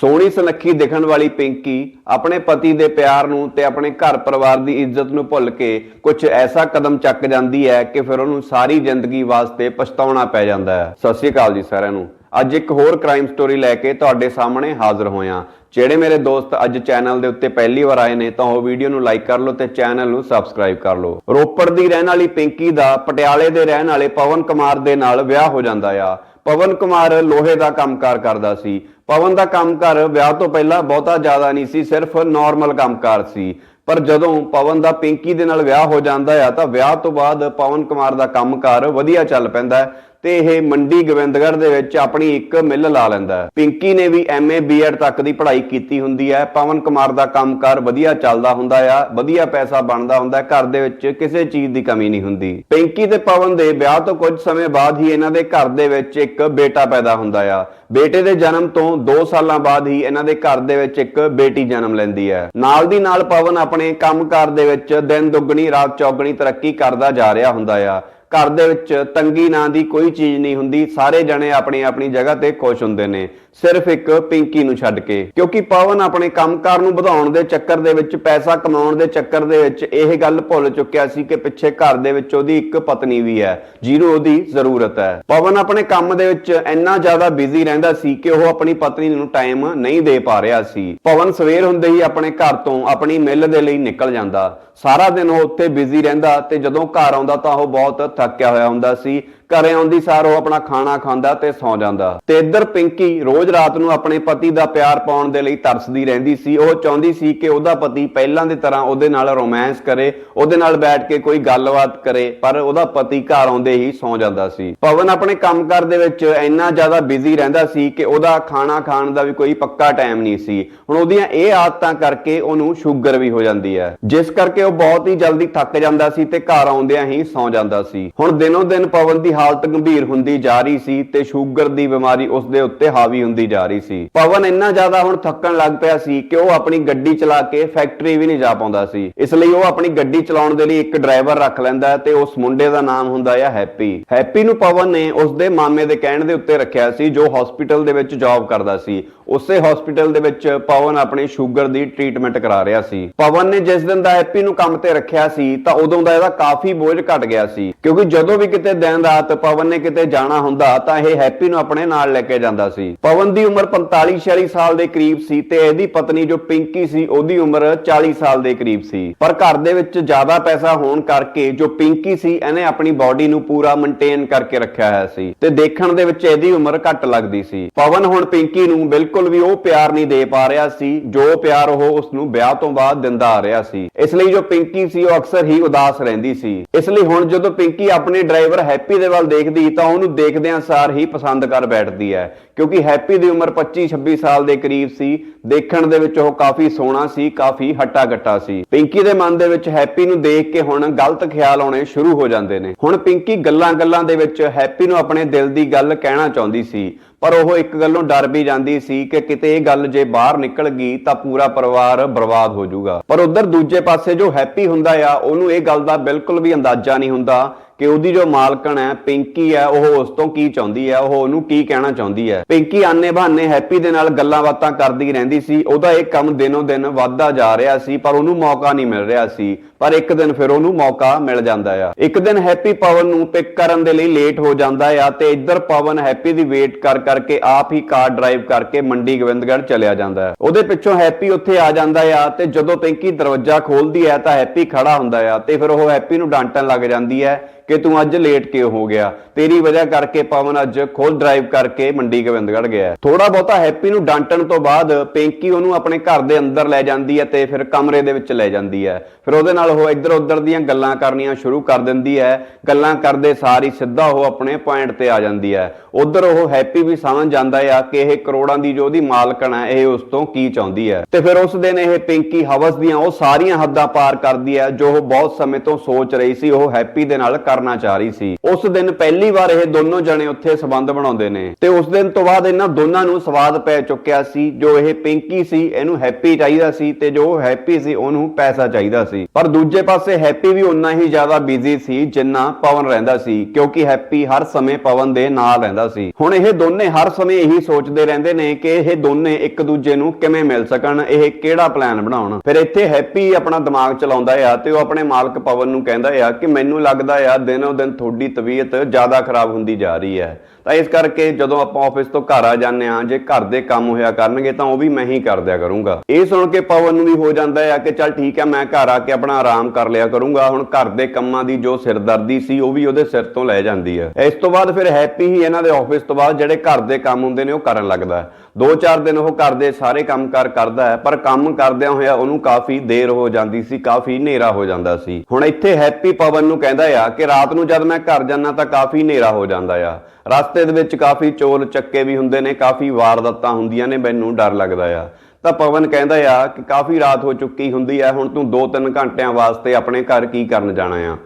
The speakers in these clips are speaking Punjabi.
ਸੋਹਣੀ ਸੁਨੱਖੀ ਦਿਖਣ ਵਾਲੀ ਪਿੰਕੀ ਆਪਣੇ ਪਤੀ ਦੇ ਪਿਆਰ ਨੂੰ ਤੇ ਆਪਣੇ ਘਰ ਪਰਿਵਾਰ ਦੀ ਇੱਜ਼ਤ ਨੂੰ ਭੁੱਲ ਕੇ ਕੁਝ ਐਸਾ ਕਦਮ ਚੱਕ ਜਾਂਦੀ ਹੈ ਕਿ ਫਿਰ ਉਹਨੂੰ ਸਾਰੀ ਜ਼ਿੰਦਗੀ ਵਾਸਤੇ ਪਛਤਾਉਣਾ ਪੈ ਜਾਂਦਾ ਹੈ। ਸਤਿ ਸ਼੍ਰੀ ਅਕਾਲ ਜੀ ਸਾਰਿਆਂ ਨੂੰ। ਅੱਜ ਇੱਕ ਹੋਰ ਕ੍ਰਾਈਮ ਸਟੋਰੀ ਲੈ ਕੇ ਤੁਹਾਡੇ ਸਾਹਮਣੇ ਹਾਜ਼ਰ ਹੋਇਆ। ਜਿਹੜੇ ਮੇਰੇ ਦੋਸਤ ਅੱਜ ਚੈਨਲ ਦੇ ਉੱਤੇ ਪਹਿਲੀ ਵਾਰ ਆਏ ਨੇ ਤਾਂ ਉਹ ਵੀਡੀਓ ਨੂੰ ਲਾਈਕ ਕਰ ਲਓ ਤੇ ਚੈਨਲ ਨੂੰ ਸਬਸਕ੍ਰਾਈਬ ਕਰ ਲਓ। ਰੋਪੜ ਦੀ ਰਹਿਣ ਵਾਲੀ ਪਿੰਕੀ ਦਾ ਪਟਿਆਲੇ ਦੇ ਰਹਿਣ ਵਾਲੇ ਪਵਨ ਕੁਮਾਰ ਦੇ ਨਾਲ ਵਿਆਹ ਹੋ ਜਾਂਦਾ ਆ। ਪਵਨ ਕੁਮਾਰ ਲੋਹੇ ਦਾ ਕੰਮਕਾਰ ਕਰਦਾ ਸੀ। ਪਵਨ ਦਾ ਕੰਮਕਾਰ ਵਿਆਹ ਤੋਂ ਪਹਿਲਾਂ ਬਹੁਤਾ ਜ਼ਿਆਦਾ ਨਹੀਂ ਸੀ, ਸਿਰਫ ਨਾਰਮਲ ਕੰਮਕਾਰ ਸੀ। ਪਰ ਜਦੋਂ ਪਵਨ ਦਾ ਪਿੰਕੀ ਦੇ ਨਾਲ ਵਿਆਹ ਹੋ ਜਾਂਦਾ ਆ, ਤਾਂ ਵਿਆਹ ਤੋਂ ਬਾਅਦ ਪਵਨ ਕੁਮਾਰ ਦਾ ਕੰਮਕਾਰ ਵਧੀਆ ਚੱਲ ਪੈਂਦਾ ਤੇ ਇਹ ਮੰਡੀ ਗੋਬਿੰਦਗੜ੍ਹ ਦੇ ਵਿੱਚ ਆਪਣੀ ਇੱਕ ਮਿੱਲ ਲਾ ਲੈਂਦਾ ਹੈ। ਪਿੰਕੀ ਨੇ ਵੀ ਐਮਏ ਬੀਐਡ ਤੱਕ ਦੀ ਪੜ੍ਹਾਈ ਕੀਤੀ ਹੁੰਦੀ ਹੈ। ਪਵਨ ਕੁਮਾਰ ਦਾ ਕੰਮਕਾਰ ਵਧੀਆ ਚੱਲਦਾ ਹੁੰਦਾ ਆ, ਵਧੀਆ ਪੈਸਾ ਬਣਦਾ ਹੁੰਦਾ ਹੈ। ਘਰ ਦੇ ਵਿੱਚ ਕਿਸੇ ਚੀਜ਼ ਦੀ ਕਮੀ ਨਹੀਂ ਹੁੰਦੀ। ਪਿੰਕੀ ਤੇ ਪਵਨ ਦੇ ਵਿਆਹ ਤੋਂ ਕੁਝ ਸਮੇਂ ਬਾਅਦ ਹੀ ਇਹਨਾਂ ਦੇ ਘਰ ਦੇ ਵਿੱਚ ਇੱਕ ਬੇਟਾ ਪੈਦਾ ਹੁੰਦਾ ਆ। ਬੇਟੇ ਦੇ ਜਨਮ ਤੋਂ 2 ਸਾਲਾਂ ਬਾਅਦ ਹੀ ਇਹਨਾਂ ਦੇ ਘਰ ਦੇ ਵਿੱਚ ਇੱਕ ਬੇਟੀ ਜਨਮ ਲੈਂਦੀ ਹੈ। ਨਾਲ ਦੀ ਨਾਲ ਪਵਨ ਆਪਣੇ ਕੰਮਕਾਰ ਦੇ ਵਿੱਚ ਦਿਨ ਦੁੱਗਣੀ, ਰਾਤ ਚੌਗਣੀ ਤਰੱਕੀ ਕਰਦਾ ਜਾ ਰਿਹਾ ਹੁੰਦਾ ਆ। ਘਰ ਦੇ ਵਿੱਚ ਤੰਗੀ ਨਾਂ ਦੀ ਕੋਈ ਚੀਜ਼ ਨਹੀਂ ਹੁੰਦੀ, ਸਾਰੇ ਜਣੇ ਆਪਣੀ ਆਪਣੀ ਜਗ੍ਹਾ ਤੇ ਖੁਸ਼ ਹੁੰਦੇ ਨੇ। ਸਿਰਫ ਇੱਕ ਪਿੰਕੀ ਨੂੰ ਛੱਡ ਕੇ, ਕਿਉਂਕਿ ਪਵਨ ਆਪਣੇ ਕੰਮਕਾਰ ਨੂੰ ਵਧਾਉਣ ਦੇ ਚੱਕਰ ਦੇ ਵਿੱਚ, ਪੈਸਾ ਕਮਾਉਣ ਦੇ ਚੱਕਰ ਦੇ ਵਿੱਚ ਇਹ ਗੱਲ ਭੁੱਲ ਚੁੱਕਿਆ ਸੀ ਕਿ ਪਿੱਛੇ ਘਰ ਦੇ ਵਿੱਚ ਉਹਦੀ ਇੱਕ ਪਤਨੀ ਵੀ ਹੈ, ਜਿਹਨੂੰ ਉਹਦੀ ਜ਼ਰੂਰਤ ਹੈ। ਪਵਨ ਆਪਣੇ ਕੰਮ ਦੇ ਵਿੱਚ ਇੰਨਾ ਜ਼ਿਆਦਾ ਬਿਜ਼ੀ ਰਹਿੰਦਾ ਸੀ ਕਿ ਉਹ ਆਪਣੀ ਪਤਨੀ ਨੂੰ ਟਾਈਮ ਨਹੀਂ ਦੇ ਪਾ ਰਿਹਾ ਸੀ। ਪਵਨ ਸਵੇਰ ਹੁੰਦੇ ਹੀ ਆਪਣੇ ਘਰ ਤੋਂ ਆਪਣੀ ਮਿੱਲ ਦੇ ਲਈ ਨਿਕਲ ਜਾਂਦਾ। ਸਾਰਾ ਦਿਨ ਉਹ ਉੱਥੇ ਬਿਜ਼ੀ ਰਹਿੰਦਾ ਤੇ ਜਦੋਂ ਘਰ ਆਉਂਦਾ ਤਾਂ ਉਹ ਬਹੁਤ ਥੱਕਿਆ ਹੋਇਆ ਹੁੰਦਾ ਸੀ, ਘਰੇ ਆਉਂਦੀ ਸਾਰ ਉਹ ਆਪਣਾ ਖਾਣਾ ਖਾਂਦਾ ਤੇ ਸੌਂ ਜਾਂਦਾ। ਤੇ ਇੱਧਰ ਪਿੰਕੀ ਰੋਜ਼ ਰਾਤ ਨੂੰ ਆਪਣੇ ਪਤੀ ਦਾ ਪਿਆਰ ਪਾਉਣ ਦੇ ਲਈ ਤਰਸਦੀ ਰਹਿੰਦੀ ਸੀ। ਉਹ ਚਾਹੁੰਦੀ ਸੀ ਕਿ ਉਹਦਾ ਪਤੀ ਪਹਿਲਾਂ ਦੀ ਤਰ੍ਹਾਂ ਉਹਦੇ ਨਾਲ ਰੋਮਾਂਸ ਕਰੇ, ਉਹਦੇ ਨਾਲ ਬੈਠ ਕੇ ਕੋਈ ਗੱਲਬਾਤ ਕਰੇ, ਪਰ ਉਹਦਾ ਪਤੀ ਘਰ ਆਉਂਦੇ ਹੀ ਸੌਂ ਜਾਂਦਾ ਸੀ। ਪਵਨ ਆਪਣੇ ਕੰਮਕਾਰ ਦੇ ਵਿੱਚ ਇੰਨਾ ਜ਼ਿਆਦਾ ਬਿਜ਼ੀ ਰਹਿੰਦਾ ਸੀ ਕਿ ਉਹਦਾ ਖਾਣਾ ਖਾਣ ਦਾ ਵੀ ਕੋਈ ਪੱਕਾ ਟਾਈਮ ਨਹੀਂ ਸੀ। ਹੁਣ ਉਹਦੀਆਂ ਇਹ ਆਦਤਾਂ ਕਰਕੇ ਉਹਨੂੰ ਸ਼ੂਗਰ ਵੀ ਹੋ ਜਾਂਦੀ ਹੈ। ਜਿਸ ਕਰਕੇ ਉਹ ਬਹੁਤ ਹੀ ਜਲਦੀ ਥੱਕ ਜਾਂਦਾ ਸੀ ਤੇ ਘਰ ਆਉਂਦਿਆਂ ਹੀ ਸੌਂ ਜਾਂਦਾ ਸੀ। ਹੁਣ ਦਿਨੋ ਦਿਨ ਪਵਨ ਦੀ ਹਾਲਤ ਗੰਭੀਰ ਹੁੰਦੀ ਜਾ ਰਹੀ ਸੀ ਤੇ ਸ਼ੂਗਰ ਦੀ ਬਿਮਾਰੀ ਉਸ ਦੇ ਉੱਤੇ ਹਾਵੀ ਹੁੰਦੀ ਜਾ ਰਹੀ ਸੀ। ਪਵਨ ਇੰਨਾ ਜ਼ਿਆਦਾ ਹੁਣ ਥੱਕਣ ਲੱਗ ਪਿਆ ਸੀ ਕਿ ਉਹ ਆਪਣੀ ਗੱਡੀ ਚਲਾ ਕੇ ਫੈਕਟਰੀ ਵੀ ਨਹੀਂ ਜਾ ਪਾਉਂਦਾ ਸੀ। ਇਸ ਲਈ ਉਹ ਆਪਣੀ ਗੱਡੀ ਚਲਾਉਣ ਦੇ ਲਈ ਇੱਕ ਡਰਾਈਵਰ ਰੱਖ ਲੈਂਦਾ ਤੇ ਉਸ ਮੁੰਡੇ ਦਾ ਨਾਮ ਹੁੰਦਾ ਹੈ ਹੈਪੀ। ਹੈਪੀ ਨੂੰ ਪਵਨ ਨੇ ਉਸ ਦੇ ਮਾਮੇ ਦੇ ਕਹਿਣ ਦੇ ਉੱਤੇ ਰੱਖਿਆ ਸੀ, ਜੋ ਹਸਪੀਟਲ ਦੇ ਵਿੱਚ ਜੌਬ ਕਰਦਾ ਸੀ। ਉਸੇ ਹਸਪੀਟਲ ਦੇ ਵਿੱਚ ਪਵਨ ਆਪਣੀ ਸ਼ੂਗਰ ਦੀ ਟ੍ਰੀਟਮੈਂਟ ਕਰਾ ਰਿਹਾ ਸੀ। ਪਵਨ ਨੇ ਜਿਸ ਦਿਨ ਦਾ ਹੈਪੀ ਨੂੰ ਕੰਮ ਤੇ ਰੱਖਿਆ ਸੀ, ਤਾਂ ਉਦੋਂ ਦਾ ਇਹਦਾ ਕਾਫੀ ਬੋਝ ਘਟ ਗਿਆ ਸੀ ਕਿਉਂਕਿ ਜਦੋਂ ਵੀ ਕਿਤੇ ਦਿਨ ਰਾਤ ਪਵਨ ਨੇ ਕਿਤੇ ਜਾਣਾ ਹੁੰਦਾ ਤਾਂ ਇਹ ਹੈਪੀ ਨੂੰ ਆਪਣੇ ਨਾਲ ਲੈ ਕੇ ਜਾਂਦਾ ਸੀ। ਪਵਨ ਦੀ ਉਮਰ 45 46 ਸਾਲ ਦੇ ਕਰੀਬ ਸੀ ਤੇ ਇਹਦੀ ਪਤਨੀ ਜੋ ਪਿੰਕੀ ਸੀ, ਉਹਦੀ ਉਮਰ 40 ਸਾਲ ਦੇ ਕਰੀਬ ਸੀ। ਪਰ ਘਰ ਦੇ ਵਿੱਚ ਜ਼ਿਆਦਾ ਪੈਸਾ ਹੋਣ ਕਰਕੇ ਜੋ ਪਿੰਕੀ ਸੀ, ਇਹਨੇ ਆਪਣੀ ਬਾਡੀ ਨੂੰ ਪੂਰਾ ਮੇਨਟੇਨ ਕਰਕੇ ਰੱਖਿਆ ਹੋਇਆ ਸੀ ਤੇ ਦੇਖਣ ਦੇ ਵਿੱਚ ਇਹਦੀ ਉਮਰ ਘੱਟ ਲੱਗਦੀ ਸੀ। ਪਵਨ ਹੁਣ ਪਿੰਕੀ ਨੂੰ ਬਿਲਕੁਲ ਵੀ ਉਹ ਪਿਆਰ ਨਹੀਂ ਦੇ ਪਾ ਰਿਹਾ ਸੀ, ਜੋ ਪਿਆਰ ਉਹ ਉਸ ਨੂੰ ਵਿਆਹ ਤੋਂ ਬਾਅਦ ਦਿੰਦਾ ਆ ਰਿਹਾ ਸੀ। ਇਸ ਲਈ ਜੋ ਪਿੰਕੀ ਸੀ, ਉਹ ਅਕਸਰ ਹੀ ਉਦਾਸ ਰਹਿੰਦੀ ਸੀ। ਇਸ ਲਈ ਹੁਣ ਜਦੋਂ ਪਿੰਕੀ ਆਪਣੇ ਡਰਾਈਵਰ ਹੈਪੀ ਦੇ ਵੱਲ ਦੇਖਦੀ ਤਾਂ ਉਹਨੂੰ ਦੇਖਦਿਆਂ ਸਾਰ ਹੀ ਪਸੰਦ ਕਰ ਬੈਠਦੀ ਹੈ। ਕਿਉਂਕਿ ਹੈਪੀ ਦੀ ਉਮਰ 25-26 ਸਾਲ ਦੇ ਕਰੀਬ ਸੀ। ਦੇਖਣ ਦੇ ਵਿੱਚ ਉਹ ਕਾਫੀ ਸੋਹਣਾ ਸੀ, ਕਾਫੀ ਹੱਟਾ ਗੱਟਾ ਸੀ। ਪਿੰਕੀ ਦੇ ਮਨ ਦੇ ਵਿੱਚ ਹੈਪੀ ਨੂੰ ਦੇਖ ਕੇ ਹੁਣ ਗਲਤ ਖਿਆਲ ਆਉਣੇ ਸ਼ੁਰੂ ਹੋ ਜਾਂਦੇ ਨੇ। ਹੁਣ ਪਿੰਕੀ ਗੱਲਾਂ-ਗੱਲਾਂ ਦੇ ਵਿੱਚ ਹੈਪੀ ਨੂੰ ਆਪਣੇ ਦਿਲ ਦੀ ਗੱਲ ਕਹਿਣਾ ਚਾਹੁੰਦੀ ਸੀ। ਪਰ ਉਹ ਇੱਕ ਗੱਲੋਂ ਡਰ ਵੀ ਜਾਂਦੀ ਸੀ ਕਿ ਕਿਤੇ ਇਹ ਗੱਲ ਜੇ ਬਾਹਰ ਨਿਕਲ ਗਈ ਤਾਂ ਪੂਰਾ ਪਰਿਵਾਰ ਬਰਬਾਦ ਹੋ ਜਾਊਗਾ। ਪਰ ਉਧਰ ਦੂਜੇ ਪਾਸੇ ਜੋ ਹੈਪੀ ਹੁੰਦਾ ਆ, ਉਹਨੂੰ ਇਹ ਗੱਲ ਦਾ ਬਿਲਕੁਲ ਵੀ ਅੰਦਾਜ਼ਾ ਨਹੀਂ ਹੁੰਦਾ ਕਿ ਉਹਦੀ ਜੋ ਮਾਲਕਣ ਹੈ, ਪਿੰਕੀ ਹੈ, ਉਹ ਉਸ ਤੋਂ ਕੀ ਚਾਹੁੰਦੀ ਹੈ, ਉਹ ਉਹਨੂੰ ਕੀ ਕਹਿਣਾ ਚਾਹੁੰਦੀ ਹੈ। ਪਿੰਕੀ ਆਨੇ ਬਹਾਨੇ ਹੈਪੀ ਦੇ ਨਾਲ ਗੱਲਾਂ ਬਾਤਾਂ ਕਰਦੀ ਰਹਿੰਦੀ ਸੀ, ਉਹਦਾ ਇਹ ਕੰਮ ਦਿਨੋਂ ਦਿਨ ਵੱਧਦਾ ਜਾ ਰਿਹਾ ਸੀ, ਪਰ ਉਹਨੂੰ ਮੌਕਾ ਨਹੀਂ ਮਿਲ ਰਿਹਾ ਸੀ। ਪਰ ਇੱਕ ਦਿਨ ਫਿਰ ਉਹਨੂੰ ਮੌਕਾ ਮਿਲ ਜਾਂਦਾ ਆ। ਇੱਕ ਦਿਨ ਹੈਪੀ ਪਵਨ ਨੂੰ ਪਿਕ ਕਰਨ ਦੇ ਲਈ ਲੇਟ ਹੋ ਜਾਂਦਾ ਆ ਤੇ ਇੱਧਰ ਪਵਨ ਹੈਪੀ ਦੀ ਵੇਟ ਕਰ ਕਰਕੇ ਆਪ ਹੀ ਕਾਰ ਡਰਾਈਵ ਕਰਕੇ ਮੰਡੀ ਗੋਬਿੰਦਗੜ੍ਹ ਚਲਿਆ ਜਾਂਦਾ ਹੈ ਉਹਦੇ ਪਿੱਛੋਂ ਹੈਪੀ ਉੱਥੇ ਆ ਜਾਂਦਾ ਆ ਤੇ ਜਦੋਂ ਪਿੰਕੀ ਦਰਵਾਜ਼ਾ ਖੋਲਦੀ ਹੈ ਤਾਂ ਹੈਪੀ ਖੜਾ ਹੁੰਦਾ ਆ ਤੇ ਫਿਰ ਉਹ ਹੈਪੀ ਨੂੰ ਡਾਂਟਣ ਲੱਗ ਜਾਂਦੀ ਹੈ ਕਿ ਤੂੰ ਅੱਜ ਲੇਟ ਕਿਉਂ ਹੋ ਗਿਆ? ਤੇਰੀ ਵਜ੍ਹਾ ਕਰਕੇ ਪਵਨ ਅੱਜ ਖੁਦ ਡਰਾਈਵ ਕਰਕੇ ਮੰਡੀ ਗੋਬਿੰਦਗੜ੍ਹ ਗਿਆ ਥੋੜਾ ਬਹੁਤਾ ਹੈਪੀ ਨੂੰ ਡਾਂਟਣ ਤੋਂ ਬਾਅਦ ਪਿੰਕੀ ਉਹਨੂੰ ਆਪਣੇ ਘਰ ਦੇ ਅੰਦਰ ਲੈ ਜਾਂਦੀ ਹੈ ਤੇ ਫਿਰ ਕਮਰੇ ਦੇ ਵਿੱਚ ਲੈ ਜਾਂਦੀ ਹੈ। ਫਿਰ ਉਹਦੇ ਨਾਲ ਉਹ ਇੱਧਰ ਉੱਧਰ ਦੀਆਂ ਗੱਲਾਂ ਕਰਨੀਆਂ ਸ਼ੁਰੂ ਕਰ ਦਿੰਦੀ ਹੈ। ਗੱਲਾਂ ਕਰਦੇ ਸਾਰੀ ਸਿੱਧਾ ਉਹ ਆਪਣੇ ਪੁਆਇੰਟ ਤੇ ਆ ਜਾਂਦੀ ਹੈ। ਉਧਰ ਉਹ ਹੈਪੀ ਵੀ ਸਮਝ ਜਾਂਦਾ ਆ ਕਿ ਇਹ ਕਰੋੜਾਂ ਦੀ ਜੋ ਉਹਦੀ ਮਾਲਕਣ ਹੈ, ਇਹ ਉਸ ਤੋਂ ਕੀ ਚਾਹੁੰਦੀ ਹੈ। ਤੇ ਫਿਰ ਉਸ ਦਿਨ ਇਹ ਪਿੰਕੀ ਹਵਸ ਦੀਆਂ ਉਹ ਸਾਰੀਆਂ ਹੱਦਾਂ ਪਾਰ ਕਰਦੀ ਹੈ, ਜੋ ਉਹ ਬਹੁਤ ਸਮੇਂ ਤੋਂ ਸੋਚ ਰਹੀ ਸੀ, ਉਹ ਹੈਪੀ ਦੇ ਨਾਲ ਕਰ ਕਰਨਾ ਚਾਹ ਰਹੀ ਸੀ। ਉਸ ਦਿਨ ਪਹਿਲੀ ਵਾਰ ਇਹ ਦੋਨੋਂ ਜਣੇ ਉੱਥੇ ਸਬੰਧ ਬਣਾਉਂਦੇ ਨੇ। ਤੇ ਉਸ ਦਿਨ ਤੋਂ ਬਾਅਦ ਇਹਨਾਂ ਦੋਨਾਂ ਨੂੰ ਸਵਾਦ ਪੈ ਚੁੱਕਿਆ ਸੀ, ਜੋ ਇਹ ਪਿੰਕੀ ਸੀ, ਇਹਨੂੰ ਹੈਪੀ ਚਾਹੀਦਾ ਸੀ ਤੇ ਜੋ ਹੈਪੀ ਸੀ, ਉਹਨੂੰ ਪੈਸਾ ਚਾਹੀਦਾ ਸੀ। ਪਰ ਦੂਜੇ ਪਾਸੇ ਹੈਪੀ ਵੀ ਉਨਾ ਹੀ ਜ਼ਿਆਦਾ ਬਿਜ਼ੀ ਸੀ, ਜਿੰਨਾ ਪਵਨ ਰਹਿੰਦਾ ਸੀ, ਕਿਉਂਕਿ ਹੈਪੀ ਹਰ ਸਮੇਂ ਪਵਨ ਦੇ ਨਾਲ ਰਹਿੰਦਾ ਸੀ। ਹੁਣ ਇਹ ਦੋਨੇ ਹਰ ਸਮੇਂ ਇਹੀ ਸੋਚਦੇ ਰਹਿੰਦੇ ਨੇ ਕਿ ਇਹ ਦੋਨੇ ਇੱਕ ਦੂਜੇ ਨੂੰ ਕਿਵੇਂ ਮਿਲ ਸਕਣ, ਇਹ ਕਿਹੜਾ ਪਲਾਨ ਬਣਾਉਣ। ਫਿਰ ਇੱਥੇ ਹੈਪੀ ਆਪਣਾ ਦਿਮਾਗ ਚਲਾਉਂਦਾ ਆ ਤੇ ਉਹ ਆਪਣੇ ਮਾਲਕ ਪਵਨ ਨੂੰ ਕਹਿੰਦਾ ਆ ਕਿ ਮੈਨੂੰ ਲੱਗਦਾ ਆ ਦਿਨੋ ਦਿਨ ਤੁਹਾਡੀ ਤਬੀਅਤ ਜ਼ਿਆਦਾ ਖਰਾਬ ਹੁੰਦੀ ਜਾ ਰਹੀ ਹੈ। ਤਾਂ ਇਸ ਕਰਕੇ ਜਦੋਂ ਆਪਾਂ ਆਫਿਸ ਤੋਂ ਘਰ ਆ ਜਾਂਦੇ ਆ ਜੇ ਘਰ ਦੇ ਕੰਮ ਹੋਇਆ ਕਰਨਗੇ ਤਾਂ ਉਹ ਵੀ ਮੈਂ ਹੀ ਕਰ ਦਿਆ ਕਰੂੰਗਾ। ਇਹ ਸੁਣ ਕੇ ਪਵਨ ਨੂੰ ਵੀ ਹੋ ਜਾਂਦਾ ਆ ਕਿ ਚੱਲ ਠੀਕ ਹੈ, ਮੈਂ ਘਰ ਆ ਕੇ ਆਪਣਾ ਆਰਾਮ ਕਰ ਲਿਆ ਕਰੂੰਗਾ। ਹੁਣ ਘਰ ਦੇ ਕੰਮਾਂ ਦੀ ਜੋ ਸਿਰਦਰਦੀ ਸੀ, ਉਹ ਵੀ ਉਹਦੇ ਸਿਰ ਤੋਂ ਲੈ ਜਾਂਦੀ ਹੈ। ਇਸ ਤੋਂ ਬਾਅਦ ਫਿਰ ਹੈਪੀ ਹੀ ਇਹਨਾਂ ਦੇ ਆਫਿਸ ਤੋਂ ਬਾਅਦ ਜਿਹੜੇ ਘਰ ਦੇ ਕੰਮ ਹੁੰਦੇ ਨੇ, ਉਹ ਕਰਨ ਲੱਗਦਾ ਹੈ। ਦੋ ਚਾਰ ਦਿਨ ਉਹ ਘਰ ਦੇ ਸਾਰੇ ਕੰਮਕਾਰ ਕਰਦਾ ਹੈ, ਪਰ ਕੰਮ ਕਰਦਿਆਂ ਹੋਇਆ ਉਹਨੂੰ ਕਾਫੀ ਦੇਰ ਹੋ ਜਾਂਦੀ ਸੀ, ਕਾਫੀ ਹਨੇਰਾ ਹੋ ਜਾਂਦਾ ਸੀ। ਹੁਣ ਇੱਥੇ ਹੈਪੀ ਪਵਨ ਨੂੰ ਕਹਿੰਦਾ ਆ ਕਿ ਰਾਤ ਨੂੰ ਜਦ ਮੈਂ ਘਰ ਜਾਂਦਾ ਤਾਂ ਕਾਫੀ ਹਨੇਰਾ ਹੋ ਜਾਂਦਾ ਆ। ਰਸਤੇ ਦੇ ਵਿੱਚ ਕਾਫੀ ਚੋਰ ਚੱਕੇ ਵੀ ਹੁੰਦੇ ਨੇ, ਕਾਫੀ ਵਾਰਦਾਤਾਂ ਹੁੰਦੀਆਂ ਨੇ, ਮੈਨੂੰ ਡਰ ਲੱਗਦਾ ਆ। ਤਾਂ ਪਵਨ ਕਹਿੰਦਾ ਆ ਕਿ ਕਾਫੀ ਰਾਤ ਹੋ ਚੁੱਕੀ ਹੁੰਦੀ ਆ, ਹੁਣ ਤੂੰ 2-3 ਘੰਟਿਆਂ ਵਾਸਤੇ ਆਪਣੇ ਘਰ ਕੀ ਕਰਨ ਜਾਣਾ ਆ?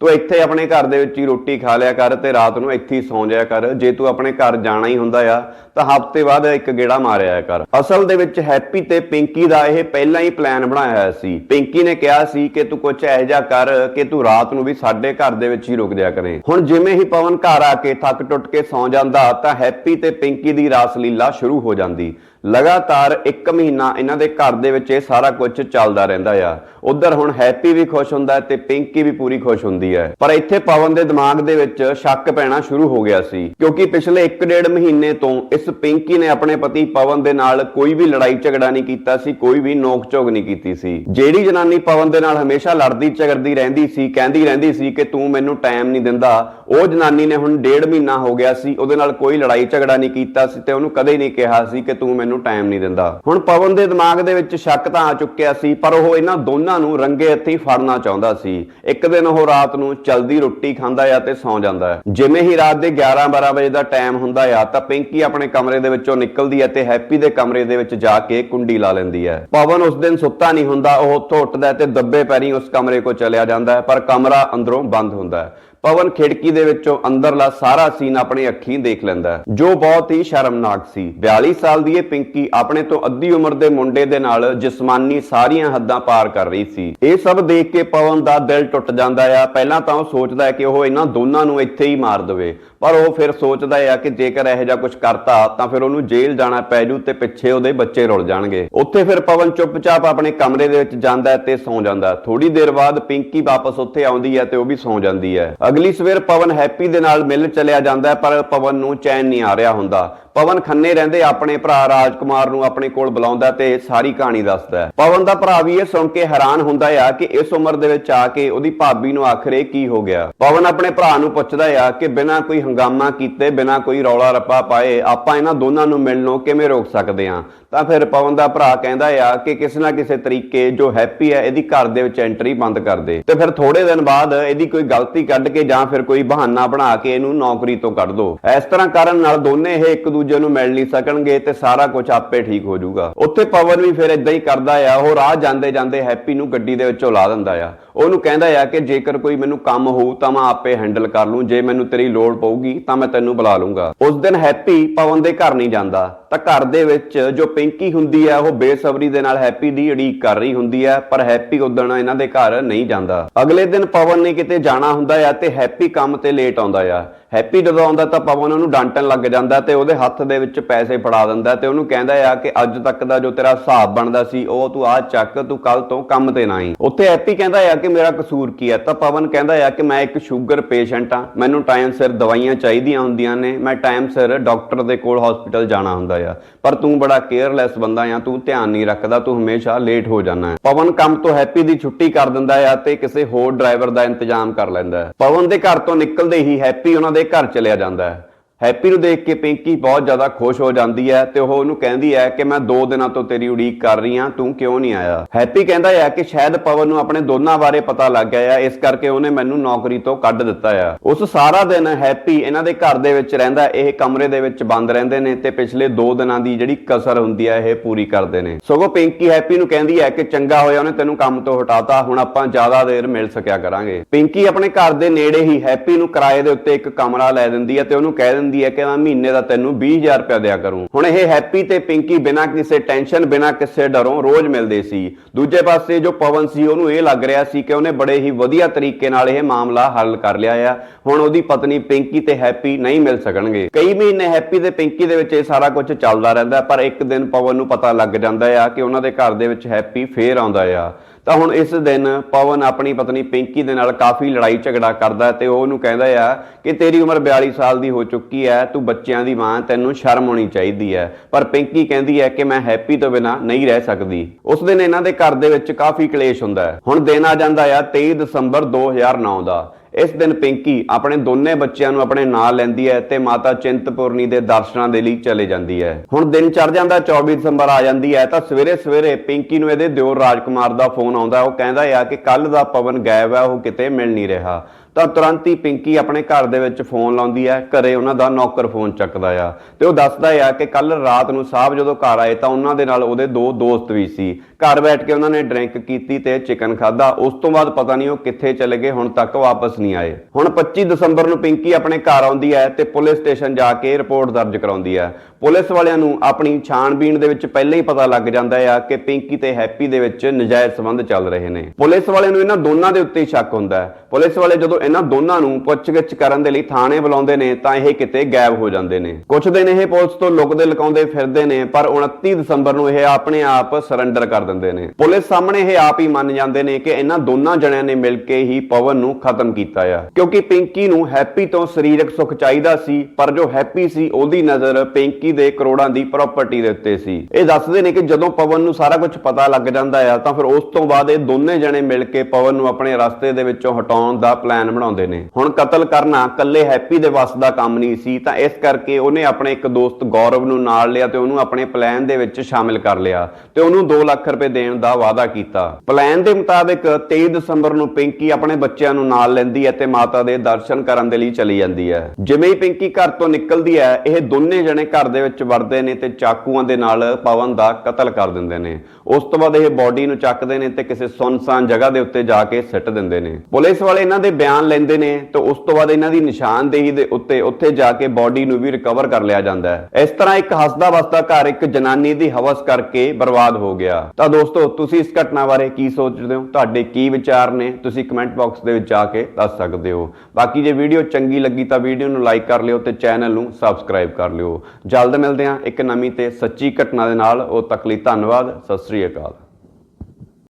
ਤੂੰ ਇੱਥੇ ਆਪਣੇ ਘਰ ਦੇ ਵਿੱਚ ਹੀ ਰੋਟੀ ਖਾ ਲਿਆ ਕਰ ਤੇ ਰਾਤ ਨੂੰ ਇੱਥੇ ਹੀ ਸੌਂ ਜਾਇਆ ਕਰ। ਜੇ ਤੂੰ ਆਪਣੇ ਘਰ ਜਾਣਾ ਹੀ ਹੁੰਦਾ ਆ, ਤਾਂ ਹਫ਼ਤੇ ਬਾਅਦ ਇੱਕ ਗੇੜਾ ਮਾਰਿਆ ਕਰ। ਅਸਲ ਦੇ ਵਿੱਚ ਹੈਪੀ ਤੇ ਪਿੰਕੀ ਦਾ ਇਹ ਪਹਿਲਾਂ ਹੀ ਪਲਾਨ ਬਣਾਇਆ ਹੋਇਆ ਸੀ। ਪਿੰਕੀ ਨੇ ਕਿਹਾ ਸੀ ਕਿ ਤੂੰ ਕੁਝ ਇਹੋ ਜਿਹਾ ਕਰ ਕਿ ਤੂੰ ਰਾਤ ਨੂੰ ਵੀ ਸਾਡੇ ਘਰ ਦੇ ਵਿੱਚ ਹੀ ਰੁਕ ਜਾਇਆ ਕਰੇ। ਹੁਣ ਜਿਵੇਂ ਹੀ ਪਵਨ ਘਰ ਆ ਕੇ ਥੱਕ ਟੁੱਟ ਕੇ ਸੌਂ ਜਾਂਦਾ, ਤਾਂ ਹੈਪੀ ਤੇ ਪਿੰਕੀ ਦੀ ਰਾਸਲੀਲਾ ਸ਼ੁਰੂ ਹੋ ਜਾਂਦੀ। ਲਗਾਤਾਰ 1 ਮਹੀਨਾ ਇਹਨਾਂ ਦੇ ਘਰ ਦੇ ਵਿੱਚ ਇਹ ਸਾਰਾ ਕੁਝ ਚੱਲਦਾ ਰਹਿੰਦਾ ਆ। ਉਧਰ ਹੁਣ ਹੈਪੀ ਵੀ ਖੁਸ਼ ਹੁੰਦਾ ਹੈ ਤੇ ਪਿੰਕੀ ਵੀ ਪੂਰੀ ਖੁਸ਼ ਹੁੰਦੀ ਹੈ। ਪਰ ਇੱਥੇ ਪਵਨ ਦੇ ਦਿਮਾਗ ਦੇ ਵਿੱਚ ਸ਼ੱਕ ਪੈਣਾ ਸ਼ੁਰੂ ਹੋ ਗਿਆ ਸੀ, ਕਿਉਂਕਿ ਪਿਛਲੇ 1.5 ਮਹੀਨੇ ਤੋਂ ਇਸ ਪਿੰਕੀ ਨੇ ਆਪਣੇ ਪਤੀ ਪਵਨ ਦੇ ਨਾਲ ਕੋਈ ਵੀ ਲੜਾਈ ਝਗੜਾ ਨਹੀਂ ਕੀਤਾ ਸੀ, ਕੋਈ ਵੀ ਨੋਕ ਝੋਕ ਨਹੀਂ ਕੀਤੀ ਸੀ। ਜਿਹੜੀ ਜਨਾਨੀ ਪਵਨ ਦੇ ਨਾਲ ਹਮੇਸ਼ਾ ਲੜਦੀ ਝਗੜਦੀ ਰਹਿੰਦੀ ਸੀ, ਕਹਿੰਦੀ ਰਹਿੰਦੀ ਸੀ ਕਿ ਤੂੰ ਮੈਨੂੰ ਟਾਈਮ ਨਹੀਂ ਦਿੰਦਾ, ਉਹ ਜਨਾਨੀ ਨੇ ਹੁਣ ਡੇਢ ਮਹੀਨਾ ਹੋ ਗਿਆ ਸੀ, ਉਹਦੇ ਨਾਲ ਕੋਈ ਲੜਾਈ ਝਗੜਾ ਨਹੀਂ ਕੀਤਾ ਸੀ ਤੇ ਉਹਨੂੰ ਕਦੇ ਨਹੀਂ ਕਿਹਾ ਸੀ ਕਿ ਤੂੰ ਮੈਨੂੰ ਟਾਈਮ ਨਹੀਂ ਦਿੰਦਾ। ਹੁਣ ਪਵਨ ਦੇ ਦਿਮਾਗ ਦੇ ਵਿੱਚ ਸ਼ੱਕ ਤਾਂ ਆ ਚੁੱਕਿਆ ਸੀ, ਪਰ ਉਹ ਇਹਨਾਂ ਦੋਨਾਂ ਨੂੰ ਰੰਗੇ ਹੱਥੀ ਫੜਨਾ ਚਾਹੁੰਦਾ ਸੀ। ਇੱਕ ਦਿਨ ਉਹ ਰਾਤ ਨੂੰ ਚਲਦੀ ਰੋਟੀ ਖਾਂਦਾ ਆ ਤੇ ਸੌਂ ਜਾਂਦਾ ਹੈ ਜਿਵੇਂ ਹੀ ਰਾਤ ਦੇ 11-12 ਵਜੇ ਦਾ ਟਾਈਮ ਹੁੰਦਾ ਆ, ਤਾਂ ਪਿੰਕੀ ਆਪਣੇ ਕਮਰੇ ਦੇ ਵਿੱਚੋਂ ਨਿਕਲਦੀ ਹੈ ਤੇ ਹੈਪੀ ਦੇ ਕਮਰੇ ਦੇ ਵਿੱਚ ਜਾ ਕੇ ਕੁੰਡੀ ਲਾ ਲੈਂਦੀ ਹੈ ਪਵਨ ਉਸ ਦਿਨ ਸੁੱਤਾ ਨਹੀਂ ਹੁੰਦਾ, ਉਹ ਉੱਥੋਂ ਉੱਠਦਾ ਤੇ ਦੱਬੇ ਪੈਰੀ ਉਸ ਕਮਰੇ ਕੋ ਚਲਿਆ ਜਾਂਦਾ ਹੈ ਪਰ ਕਮਰਾ ਅੰਦਰੋਂ ਬੰਦ ਹੁੰਦਾ ਹੈ ਪਵਨ ਖਿੜਕੀ ਦੇ ਵਿੱਚੋਂ ਅੰਦਰਲਾ ਸਾਰਾ ਸੀਨ ਆਪਣੇ ਅੱਖੀਂ ਦੇਖ ਲੈਂਦਾ ਜੋ ਬਹੁਤ ਹੀ ਸ਼ਰਮਨਾਕ ਸੀ। 42 ਸਾਲ ਦੀ ਇਹ ਪਿੰਕੀ ਆਪਣੇ ਤੋਂ ਅੱਧੀ ਉਮਰ ਦੇ ਮੁੰਡੇ ਦੇ ਨਾਲ ਜਿਸਮਾਨੀ ਸਾਰੀਆਂ ਹੱਦਾਂ ਪਾਰ ਕਰ ਰਹੀ ਸੀ। ਇਹ ਸਭ ਦੇਖ ਕੇ ਪਵਨ ਦਾ ਦਿਲ ਟੁੱਟ ਜਾਂਦਾ ਆ। ਪਹਿਲਾਂ ਤਾਂ ਉਹ ਸੋਚਦਾ ਹੈ ਕਿ ਉਹ ਇਹਨਾਂ ਦੋਨਾਂ ਨੂੰ ਇੱਥੇ ਹੀ ਮਾਰ ਦੇਵੇ। ਪਰ ਉਹ ਫਿਰ ਸੋਚਦਾ ਆ ਕਿ ਜੇਕਰ ਇਹੋ ਜਿਹਾ ਕੁਝ ਕਰਤਾ ਤਾਂ ਫਿਰ ਉਹਨੂੰ ਜੇਲ੍ਹ ਜਾਣਾ ਪੈ ਜੂ ਤੇ ਪਿੱਛੇ ਉਹਦੇ ਬੱਚੇ ਰੁਲ ਜਾਣਗੇ। ਉੱਥੇ ਫਿਰ ਪਵਨ ਚੁੱਪਚਾਪ ਆਪਣੇ ਕਮਰੇ ਦੇ ਵਿੱਚ ਜਾਂਦਾ ਹੈ ਤੇ ਸੌਂ ਜਾਂਦਾ ਥੋੜੀ ਦੇਰ ਬਾਅਦ ਪਿੰਕੀ ਵਾਪਸ ਉੱਥੇ ਆਉਂਦੀ ਹੈ ਤੇ ਉਹ ਵੀ ਸੌਂ ਜਾਂਦੀ ਹੈ। ਅਗਲੀ ਸਵੇਰ ਪਵਨ ਹੈਪੀ ਦੇ ਨਾਲ ਮਿਲ ਚਲਿਆ ਜਾਂਦਾ ਪਰ ਪਵਨ ਨੂੰ ਚੈਨ ਨਹੀਂ ਆ ਰਿਹਾ ਹੁੰਦਾ। ਪਵਨ ਖੰਨੇ ਰਹਿੰਦੇ ਆਪਣੇ ਭਰਾ ਰਾਜ ਕੁਮਾਰ ਨੂੰ ਆਪਣੇ ਕੋਲ ਬੁਲਾਉਂਦਾ ਤੇ ਸਾਰੀ ਕਹਾਣੀ ਦੱਸਦਾ ਹੈ। ਪਵਨ ਦਾ ਭਰਾ ਵੀ ਇਹ ਸੁਣ ਕੇ ਹੈਰਾਨ ਹੁੰਦਾ ਆ ਕਿ ਇਸ ਉਮਰ ਦੇ ਵਿੱਚ ਆ ਕੇ ਉਹਦੀ ਭਾਬੀ ਨੂੰ ਆਖਰੇ ਕੀ ਹੋ ਗਿਆ। ਪਵਨ ਆਪਣੇ ਭਰਾ ਨੂੰ ਪੁੱਛਦਾ ਆ ਕਿ ਬਿਨਾਂ ਕੋਈ ਹੰਗਾਮਾ ਕੀਤੇ, ਬਿਨਾਂ ਕੋਈ ਰੌਲਾ ਰੱਪਾ ਪਾਏ, ਆਪਾਂ ਇਹਨਾਂ ਦੋਨਾਂ ਨੂੰ ਮਿਲਣੋਂ ਕਿਵੇਂ ਰੋਕ ਸਕਦੇ ਆ ਤਾਂ ਫਿਰ ਪਵਨ ਦਾ ਭਰਾ ਕਹਿੰਦਾ ਆ ਕਿ ਕਿਸੇ ਨਾ ਕਿਸੇ ਤਰੀਕੇ ਜੋ ਹੈਪੀ ਹੈ, ਇਹਦੀ ਘਰ ਦੇ ਵਿੱਚ ਐਂਟਰੀ ਬੰਦ ਕਰ ਦੇ। ਤੇ ਫਿਰ ਥੋੜੇ ਦਿਨ ਬਾਅਦ ਇਹਦੀ ਕੋਈ ਗਲਤੀ ਕੱਢ ਕੇ ਜਾਂ ਫਿਰ ਕੋਈ ਬਹਾਨਾ ਬਣਾ ਕੇ ਇਹਨੂੰ ਨੌਕਰੀ ਤੋਂ ਕੱਢ ਦੋ। ਇਸ ਤਰ੍ਹਾਂ ਕਰਨ ਨਾਲ ਦੋਨੇ ਇਹ ਇੱਕ ਦੂਜੇ ਨੂੰ ਮਿਲ ਨਹੀਂ ਸਕਣਗੇ ਤੇ ਸਾਰਾ ਕੁਝ ਆਪੇ ਠੀਕ ਹੋ ਜਾਊਗਾ। ਉੱਥੇ ਪਵਨ ਵੀ ਫਿਰ ਇਦਾਂ ਹੀ ਕਰਦਾ ਆ, ਉਹ ਰਾਹ ਜਾਂਦੇ ਜਾਂਦੇ ਹੈਪੀ ਨੂੰ ਗੱਡੀ ਦੇ ਵਿੱਚੋਂ ਲਾ ਦਿੰਦਾ ਆ। ਉਹਨੂੰ ਕਹਿੰਦਾ ਆ ਕਿ ਜੇਕਰ ਕੋਈ ਮੈਨੂੰ ਕੰਮ ਹੋਊ ਤਾਂ ਮੈਂ ਆਪੇ ਹੈਂਡਲ ਕਰ ਲੂੰ, ਜੇ ਮੈਨੂੰ ਤੇਰੀ ਲੋੜ ਪਊਗੀ ਤਾਂ ਮੈਂ ਤੈਨੂੰ ਬੁਲਾ ਲੂੰਗਾ। ਉਸ ਦਿਨ ਹੈਪੀ ਪਵਨ ਦੇ ਘਰ ਨਹੀਂ ਜਾਂਦਾ। ਤਾਂ ਘਰ ਦੇ ਵਿੱਚ ਜੋ ਪਿੰਕੀ ਹੁੰਦੀ ਆ, ਉਹ ਬੇਸਬਰੀ ਦੇ ਨਾਲ ਹੈਪੀ ਦੀ ਉਡੀਕ ਕਰ ਰਹੀ ਹੁੰਦੀ ਹੈ ਪਰ ਹੈਪੀ ਉਦਣ ਇਹਨਾਂ ਦੇ ਘਰ ਨਹੀਂ ਜਾਂਦਾ। ਅਗਲੇ ਦਿਨ ਪਵਨ ਨੇ ਕਿਤੇ ਜਾਣਾ ਹੁੰਦਾ ਆ ਤੇ ਹੈਪੀ ਕੰਮ ਤੇ ਲੇਟ ਆਉਂਦਾ ਆ। ਹੈਪੀ ਜਦੋਂ ਆਉਂਦਾ ਤਾਂ ਪਵਨ ਉਹਨੂੰ ਡਾਂਟਣ ਲੱਗ ਜਾਂਦਾ ਤੇ ਉਹਦੇ ਹੱਥ ਦੇ ਵਿੱਚ ਪੈਸੇ ਫੜਾ ਦਿੰਦਾ ਤੇ ਉਹਨੂੰ ਕਹਿੰਦਾ ਆ ਕਿ ਅੱਜ ਤੱਕ ਦਾ ਜੋ ਤੇਰਾ ਹਿਸਾਬ ਬਣਦਾ ਸੀ, ਉਹ ਤੂੰ ਆ ਚੱਕ, ਤੂੰ ਕੱਲ ਤੋਂ ਕੰਮ ਤੇ ਨਾ ਆਈ। ਉੱਥੇ ਹੈਪੀ ਕਹਿੰਦਾ ਆ ਕਿ ਮੇਰਾ ਕਸੂਰ ਕੀ ਹੈ? ਤਾਂ ਪਵਨ ਕਹਿੰਦਾ ਆ ਕਿ ਮੈਂ ਇੱਕ ਸ਼ੂਗਰ ਪੇਸ਼ੈਂਟ ਆ ਮੈਨੂੰ ਟਾਈਮ ਸਿਰ ਦਵਾਈਆਂ ਚਾਹੀਦੀਆਂ ਹੁੰਦੀਆਂ ਨੇ। ਮੈਂ ਟਾਈਮ ਸਿਰ ਡਾਕਟਰ ਦੇ ਕੋਲ ਹਸਪੀਟਲ ਜਾਣਾ ਹੁੰਦਾ ਆ। ਪਰ ਤੂੰ ਬੜਾ ਕੇਅਰਲੈਸ ਬੰਦਾ ਆ। ਤੂੰ ਧਿਆਨ ਨਹੀਂ ਰੱਖਦਾ। ਤੂੰ ਹਮੇਸ਼ਾ ਲੇਟ ਹੋ ਜਾਂਦਾ ਹੈ ਪਵਨ ਕੰਮ ਤੋਂ ਹੈਪੀ ਦੀ ਛੁੱਟੀ ਕਰ ਦਿੰਦਾ ਆ ਤੇ ਕਿਸੇ ਹੋਰ ਡਰਾਈਵਰ ਦਾ ਇੰਤਜ਼ਾਮ ਕਰ ਲੈਂਦਾ ਹੈ ਪਵਨ ਦੇ ਘਰ ਤੋਂ ਨਿਕਲਦੇ ਹੀ ਹੈਪੀ ਉਹਨਾਂ ਦੇ ਘਰ ਚਲਿਆ ਜਾਂਦਾ ਹੈ ਹੈਪੀ ਨੂੰ ਦੇਖ ਕੇ ਪਿੰਕੀ ਬਹੁਤ ਜ਼ਿਆਦਾ ਖੁਸ਼ ਹੋ ਜਾਂਦੀ ਹੈ ਤੇ ਉਹ ਉਹਨੂੰ ਕਹਿੰਦੀ ਹੈ ਕਿ ਮੈਂ 2 ਦਿਨਾਂ ਤੋਂ ਤੇਰੀ ਉਡੀਕ ਕਰ ਰਹੀ ਹਾਂ, ਤੂੰ ਕਿਉਂ ਨਹੀਂ ਆਇਆ? ਹੈਪੀ ਕਹਿੰਦਾ ਹੈ ਕਿ ਸ਼ਾਇਦ ਪਵਨ ਨੂੰ ਆਪਣੇ ਦੋਨਾਂ ਬਾਰੇ ਪਤਾ ਲੱਗ ਗਿਆ ਹੈ, ਇਸ ਕਰਕੇ ਉਹਨੇ ਮੈਨੂੰ ਨੌਕਰੀ ਤੋਂ ਕੱਢ ਦਿੱਤਾ ਹੈ। ਉਸ ਸਾਰਾ ਦਿਨ ਹੈਪੀ ਇਹਨਾਂ ਦੇ ਘਰ ਦੇ ਵਿੱਚ ਰਹਿੰਦਾ ਇਹ ਕਮਰੇ ਦੇ ਵਿੱਚ ਬੰਦ ਰਹਿੰਦੇ ਨੇ ਤੇ ਪਿਛਲੇ 2 ਦਿਨਾਂ ਦੀ ਜਿਹੜੀ ਕਸਰ ਹੁੰਦੀ ਹੈ, ਇਹ ਪੂਰੀ ਕਰਦੇ ਨੇ। ਸਗੋਂ ਪਿੰਕੀ ਹੈਪੀ ਨੂੰ ਕਹਿੰਦੀ ਹੈ ਕਿ ਚੰਗਾ ਹੋਇਆ, ਉਹਨੇ ਤੈਨੂੰ ਕੰਮ ਤੋਂ ਹਟਾਤਾ, ਹੁਣ ਆਪਾਂ ਜ਼ਿਆਦਾ ਦੇਰ ਮਿਲ ਸਕਿਆ ਕਰਾਂਗੇ। ਪਿੰਕੀ ਆਪਣੇ ਘਰ ਦੇ ਨੇੜੇ ਹੀ ਹੈਪੀ ਨੂੰ ਕਿਰਾਏ ਦੇ ਉੱਤੇ ਇੱਕ ਕਮਰਾ ਲੈ ਦਿੰਦੀ ਹੈ ਤੇ ਉਹਨੂੰ ਕਹਿ ਦਿੰਦੀ ਹੈ ਕਿ ਮੈਂ ਮਹੀਨੇ ਦਾ ਤੈਨੂੰ 20000 ਰੁਪਏ ਦਿਆ ਕਰੂੰ। ਹੁਣ ਇਹ ਹੈਪੀ ਤੇ ਪਿੰਕੀ ਬਿਨਾਂ ਕਿਸੇ ਟੈਨਸ਼ਨ, ਬਿਨਾਂ ਕਿਸੇ ਡਰੋਂ ਰੋਜ਼ ਮਿਲਦੇ ਸੀ। ਦੂਜੇ ਪਾਸੇ ਜੋ ਪਵਨ ਸੀ, ਉਹਨੂੰ ਇਹ ਲੱਗ ਰਿਹਾ ਸੀ ਕਿ ਉਹਨੇ ਬੜੇ ਹੀ ਵਧੀਆ ਤਰੀਕੇ ਨਾਲ ਇਹ ਮਾਮਲਾ ਹੱਲ ਕਰ ਲਿਆ ਆ। ਹੁਣ ਉਹਦੀ ਪਤਨੀ ਪਿੰਕੀ ਤੇ ਹੈਪੀ ਨਹੀਂ ਮਿਲ ਸਕਣਗੇ। ਕਈ ਮਹੀਨੇ ਹੈਪੀ ਤੇ ਪਿੰਕੀ ਦੇ ਵਿੱਚ ਇਹ ਸਾਰਾ ਕੁਝ ਚੱਲਦਾ ਰਹਿੰਦਾ, ਪਰ ਇੱਕ ਦਿਨ ਪਵਨ ਨੂੰ ਪਤਾ ਲੱਗ ਜਾਂਦਾ ਆ ਕਿ ਉਹਨਾਂ ਦੇ ਘਰ ਦੇ ਵਿੱਚ ਹੈਪੀ ਫੇਰ ਆਉਂਦਾ ਆ। ਤਾਂ ਹੁਣ ਇਸ ਦਿਨ ਪਵਨ ਆਪਣੀ ਪਤਨੀ ਪਿੰਕੀ ਦੇ ਨਾਲ ਕਾਫੀ ਲੜਾਈ ਝਗੜਾ ਕਰਦਾ ਤੇ ਉਹ ਉਹਨੂੰ ਕਹਿੰਦਾ ਆ ਕਿ ਤੇਰੀ ਉਮਰ 42 ਸਾਲ ਦੀ ਹੋ ਚੁੱਕੀ ਹੈ, ਤੂੰ ਬੱਚਿਆਂ ਦੀ ਮਾਂ, ਤੈਨੂੰ ਸ਼ਰਮ ਆਉਣੀ ਚਾਹੀਦੀ ਹੈ। ਪਰ ਪਿੰਕੀ ਕਹਿੰਦੀ ਹੈ ਕਿ ਮੈਂ ਹੈਪੀ ਤੋਂ ਬਿਨਾ ਨਹੀਂ ਰਹਿ ਸਕਦੀ। ਉਸ ਦਿਨ ਇਹਨਾਂ ਦੇ ਘਰ ਦੇ ਵਿੱਚ ਕਾਫੀ ਕਲੇਸ਼ ਹੁੰਦਾ ਹੁਣ ਦਿਨ ਆ ਜਾਂਦਾ ਆ 23 ਦਸੰਬਰ 2009 ਦਾ। ਇਸ ਦਿਨ ਪਿੰਕੀ ਆਪਣੇ ਦੋਨੇ ਬੱਚਿਆਂ ਨੂੰ ਆਪਣੇ ਨਾਲ ਲੈਂਦੀ ਹੈ ਤੇ ਮਾਤਾ ਚਿੰਤਪੁਰਨੀ ਦੇ ਦਰਸ਼ਨਾਂ ਦੇ ਲਈ ਚਲੇ ਜਾਂਦੀ ਹੈ। ਹੁਣ ਦਿਨ ਚੜ ਜਾਂਦਾ 24 ਦਸੰਬਰ ਆ ਜਾਂਦੀ ਹੈ ਤਾਂ ਸਵੇਰੇ ਸਵੇਰੇ ਪਿੰਕੀ ਨੂੰ ਇਹਦੇ ਦਿਓਰ ਰਾਜਕੁਮਾਰ ਦਾ ਫੋਨ ਆਉਂਦਾ। ਉਹ ਕਹਿੰਦਾ ਆ ਕਿ ਕੱਲ ਦਾ ਪਵਨ ਗਾਇਬ ਹੈ, ਉਹ ਕਿਤੇ ਮਿਲ ਨਹੀਂ ਰਿਹਾ। ਤਾਂ ਤੁਰੰਤ ਹੀ ਪਿੰਕੀ ਆਪਣੇ ਘਰ ਦੇ ਵਿੱਚ ਫੋਨ ਲਾਉਂਦੀ ਹੈ, ਘਰੇ ਉਹਨਾਂ ਦਾ ਨੌਕਰ ਫੋਨ ਚੱਕਦਾ ਆ। ਤੇ ਉਹ ਦੱਸਦਾ ਆ ਕਿ ਕੱਲ ਰਾਤ ਨੂੰ ਸਾਹਿਬ ਜਦੋਂ ਘਰ ਆਏ ਤਾਂ ਉਹਨਾਂ ਦੇ ਨਾਲ ਉਹਦੇ ਦੋ ਦੋਸਤ ਵੀ ਸੀ। ਘਰ ਬੈਠ ਕੇ ਉਹਨਾਂ ਨੇ ਡਰਿੰਕ ਕੀਤੀ ਤੇ ਚਿਕਨ ਖਾਦਾ ਉਸ ਤੋਂ ਬਾਅਦ ਪਤਾ ਨਹੀਂ ਉਹ ਕਿੱਥੇ ਚਲੇ ਗਏ, ਹੁਣ ਤੱਕ ਵਾਪਸ ਨਹੀਂ ਆਏ। ਹੁਣ 25 ਦਸੰਬਰ ਨੂੰ ਪਿੰਕੀ ਆਪਣੇ ਘਰ ਆਉਂਦੀ ਹੈ ਤੇ ਪੁਲਿਸ ਸਟੇਸ਼ਨ ਜਾ ਕੇ ਰਿਪੋਰਟ ਦਰਜ ਕਰਾਉਂਦੀ ਹੈ। ਪੁਲਿਸ ਵਾਲਿਆਂ ਨੂੰ ਆਪਣੀ ਛਾਣਬੀਣ ਦੇ ਵਿੱਚ ਪਹਿਲਾਂ ਹੀ ਪਤਾ ਲੱਗ ਜਾਂਦਾ ਆ ਕਿ ਪਿੰਕੀ ਤੇ ਹੈਪੀ ਦੇ ਵਿੱਚ ਨਜਾਇਜ਼ ਸੰਬੰਧ ਚੱਲ ਰਹੇ ਨੇ। ਪੁਲਿਸ ਵਾਲਿਆਂ ਨੂੰ ਇਹਨਾਂ ਦੋਨਾਂ ਦੇ ਉੱਤੇ ਹੀ ਸ਼ੱਕ ਹੁੰਦਾ ਹੈ। ਪੁਲਿਸ ਵਾਲੇ ਜਦੋਂ ਇਹਨਾਂ ਦੋਨਾਂ ਨੂੰ ਪੁੱਛਗਿੱਛ ਕਰਨ ਦੇ ਲਈ ਥਾਣੇ ਬੁਲਾਉਂਦੇ ਨੇ ਤਾਂ ਇਹ ਕਿਤੇ ਗਾਇਬ ਹੋ ਜਾਂਦੇ ਨੇ। ਕੁਝ ਦਿਨ ਇਹ ਪੁਲਿਸ ਤੋਂ ਲੁਕਦੇ ਲੁਕਾਉਂਦੇ ਫਿਰਦੇ ਨੇ, ਪਰ 29 ਦਸੰਬਰ ਨੂੰ ਇਹ ਆਪਣੇ ਆਪ ਸਰੈਂਡਰ ਕਰ ਦਿੰਦੇ ਨੇ। ਪੁਲਿਸ ਸਾਹਮਣੇ ਇਹ ਆਪ ਹੀ ਮੰਨ ਜਾਂਦੇ ਨੇ ਕਿ ਇਹਨਾਂ ਦੋਨਾਂ ਜਣਿਆਂ ਨੇ ਮਿਲ ਕੇ ਹੀ ਪਵਨ ਨੂੰ ਖਤਮ ਕੀਤਾ ਆ। ਕਿਉਂਕਿ ਪਿੰਕੀ ਨੂੰ ਹੈਪੀ ਤੋਂ ਸਰੀਰਕ ਸੁੱਖ ਚਾਹੀਦਾ ਸੀ, ਪਰ ਜੋ ਹੈਪੀ ਸੀ, ਉਹਦੀ ਨਜ਼ਰ ਪਿੰਕੀ ਦੇ ਕਰੋੜਾਂ ਦੀ ਪ੍ਰਾਪਰਟੀ ਦੇ ਉੱਤੇ ਸੀ। ਇਹ ਦੱਸਦੇ ਨੇ ਕਿ ਜਦੋਂ ਪਵਨ ਨੂੰ ਸਾਰਾ ਕੁਝ ਪਤਾ ਲੱਗ ਜਾਂਦਾ ਆ, ਤਾਂ ਫਿਰ ਉਸ ਤੋਂ ਬਾਅਦ ਇਹ ਦੋਨੇ ਜਣੇ ਮਿਲ ਕੇ ਪਵਨ ਨੂੰ ਆਪਣੇ ਰਸਤੇ ਦੇ ਵਿੱਚੋਂ ਹਟਾਉਣ ਦਾ ਪਲਾਨ ਬਣਾਉਂਦੇ ਨੇ। ਹੁਣ ਕਤਲ ਕਰਨਾ ਕੱਲੇ ਹੈਪੀ ਦੇ ਵੱਸ ਦਾ ਕੰਮ ਨਹੀਂ ਸੀ, ਤਾਂ ਇਸ ਕਰਕੇ ਉਹਨੇ ਆਪਣੇ ਇੱਕ ਦੋਸਤ ਗੌਰਵ ਨੂੰ ਨਾਲ ਲਿਆ ਤੇ ਉਹਨੂੰ ਆਪਣੇ ਪਲਾਨ ਦੇ ਵਿੱਚ ਸ਼ਾਮਿਲ ਕਰ ਲਿਆ ਤੇ ਉਹਨੂੰ 2 ਲੱਖ ਰੁਪਏ ਦੇਣ ਦਾ ਵਾਅਦਾ ਕੀਤਾ। ਪਲਾਨ ਦੇ ਮੁਤਾਬਿਕ 23 ਦਸੰਬਰ ਨੂੰ ਪਿੰਕੀ ਆਪਣੇ ਬੱਚਿਆਂ ਨੂੰ ਨਾਲ ਲੈਂਦੀ ਹੈ ਤੇ ਮਾਤਾ ਦੇ ਦਰਸ਼ਨ ਕਰਨ ਦੇ ਲਈ ਚਲੀ ਜਾਂਦੀ ਹੈ। ਜਿਵੇਂ ਹੀ ਪਿੰਕੀ ਘਰ ਤੋਂ ਨਿਕਲਦੀ ਹੈ, ਇਹ ਦੋਨੇ ਜਣੇ ਘਰ ਦੇ ਵਿੱਚ ਵੜਦੇ ਨੇ ਤੇ ਚਾਕੂਆਂ ਦੇ ਨਾਲ ਪਵਨ ਦਾ ਕਤਲ ਕਰ ਦਿੰਦੇ ਨੇ। ਉਸ ਤੋਂ ਬਾਅਦ ਇਹ ਬਾਡੀ ਨੂੰ ਚੱਕਦੇ ਨੇ ਤੇ ਕਿਸੇ ਸੁਨਸਾਨ ਜਗ੍ਹਾ ਦੇ ਉੱਤੇ ਜਾ ਕੇ ਸਿੱਟ ਦਿੰਦੇ ਨੇ। ਪੁਲਿਸ ਵਾਲੇ ਇਹਨਾਂ ਦੇ ਬਿਆਨ ਲੈਂਦੇ ਨੇ, ਤੇ ਉਸ ਤੋਂ ਬਾਅਦ ਇਹਨਾਂ ਦੀ ਨਿਸ਼ਾਨਦੇਹੀ ਦੇ ਉੱਤੇ ਉੱਥੇ ਜਾ ਕੇ ਬਾਡੀ ਨੂੰ ਵੀ ਰਿਕਵਰ ਕਰ ਲਿਆ ਜਾਂਦਾ ਹੈ। ਇਸ ਤਰ੍ਹਾਂ ਇੱਕ ਹੱਸਦਾ ਵਸਦਾ ਘਰ ਇੱਕ ਜਨਾਨੀ ਦੀ ਹਵਸ ਕਰਕੇ ਬਰਬਾਦ ਹੋ ਗਿਆ। ਤਾਂ ਦੋਸਤੋ, ਤੁਸੀਂ ਇਸ ਘਟਨਾ ਬਾਰੇ ਕੀ ਸੋਚਦੇ ਹੋ? ਤੁਹਾਡੇ ਕੀ ਵਿਚਾਰ ਨੇ? ਤੁਸੀਂ ਕਮੈਂਟ ਬਾਕਸ ਦੇ ਵਿੱਚ ਜਾ ਕੇ ਦੱਸ ਸਕਦੇ ਹੋ। ਬਾਕੀ ਜੇ ਵੀਡੀਓ ਚੰਗੀ ਲੱਗੀ ਤਾਂ ਵੀਡੀਓ ਨੂੰ ਲਾਈਕ ਕਰ ਲਿਓ ਤੇ ਚੈਨਲ ਨੂੰ ਸਬਸਕ੍ਰਾਈਬ ਕਰ ਲਿਓ। ਜਲਦ ਮਿਲਦੇ ਹਾਂ ਇੱਕ ਨਵੀਂ ਤੇ ਸੱਚੀ ਘਟਨਾ ਦੇ ਨਾਲ। ਉਹ ਤੱਕ ਲਈ ਧੰਨਵਾਦ। ਸਤਿ ਸ੍ਰੀ ਅਕਾਲ।